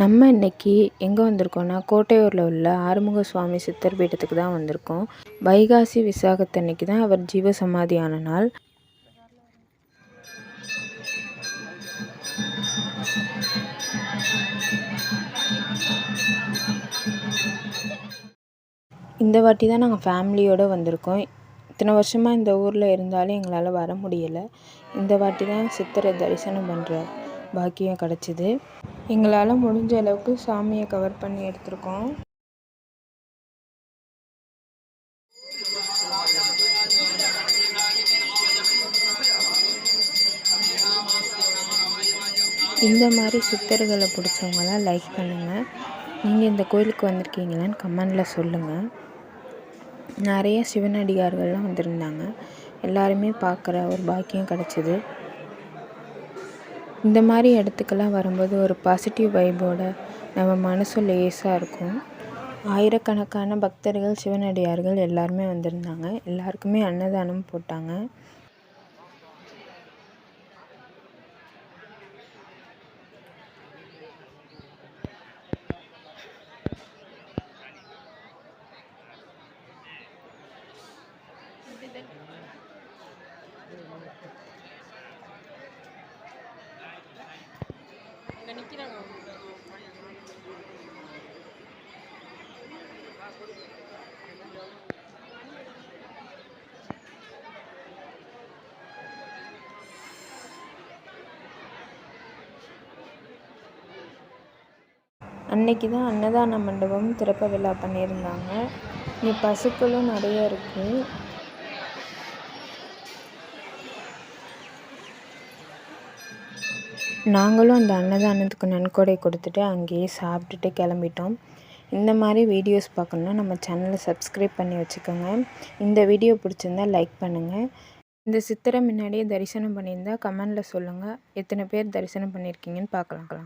நம்ம இன்னைக்கு எங்கே வந்திருக்கோம்னா கோட்டையூரில் உள்ள ஆறுமுக சுவாமி சித்தர் பீடத்துக்கு தான் வந்திருக்கோம். வைகாசி விசாகத்தன்னைக்கு தான் அவர் ஜீவசமாதியான நாள். இந்த வாட்டி தான் நாங்கள் ஃபேமிலியோடு வந்திருக்கோம். இத்தனை வருஷமாக இந்த ஊரில் இருந்தாலும் எங்களால் வர முடியலை. இந்த வாட்டி தான் சித்தரை தரிசனம் பண்ணுற பாக்கியம் கிடச்சிது. எங்களால் முடிஞ்ச அளவுக்கு சாமியை கவர் பண்ணி எடுத்திருக்கோம். இந்த மாதிரி சித்தர்களை பிடிச்சவங்களாம் லைக் பண்ணுங்கள் நீங்கள் இந்த கோயிலுக்கு வந்திருக்கீங்களான்னு கமெண்டில் சொல்லுங்கள் நிறைய சிவனடிகார்கள்லாம் வந்திருந்தாங்க. எல்லாருமே பார்க்குற ஒரு பாக்கியம் கிடச்சிது. இந்த மாதிரி இடத்துக்கெல்லாம் வரும்போது ஒரு பாசிட்டிவ் வைபோடு நம்ம மனசு லேசாக இருக்கும். ஆயிரக்கணக்கான பக்தர்கள் சிவனடியார்கள் எல்லாருமே வந்திருந்தாங்க. எல்லாருக்குமே அன்னதானம் போட்டாங்க. அன்னைக்கு தான் அன்னதான மண்டபம் திறப்பு விழா பண்ணியிருந்தாங்க. இங்கே பசுக்களும் நிறைய இருக்குது நாங்களும் அந்த அன்னதானத்துக்கு நன்கொடை கொடுத்துட்டு அங்கேயே சாப்பிட்டுட்டு கிளம்பிட்டோம். இந்த மாதிரி வீடியோஸ் பார்க்கணுன்னா நம்ம சேனலை சப்ஸ்கிரைப் பண்ணி வச்சுக்கோங்க. இந்த வீடியோ பிடிச்சிருந்தா லைக் பண்ணுங்கள் இந்த சித்திரை முன்னாடியே தரிசனம் பண்ணியிருந்தா கமெண்டில் சொல்லுங்கள் எத்தனை பேர் தரிசனம் பண்ணியிருக்கீங்கன்னு பார்க்கலாம்.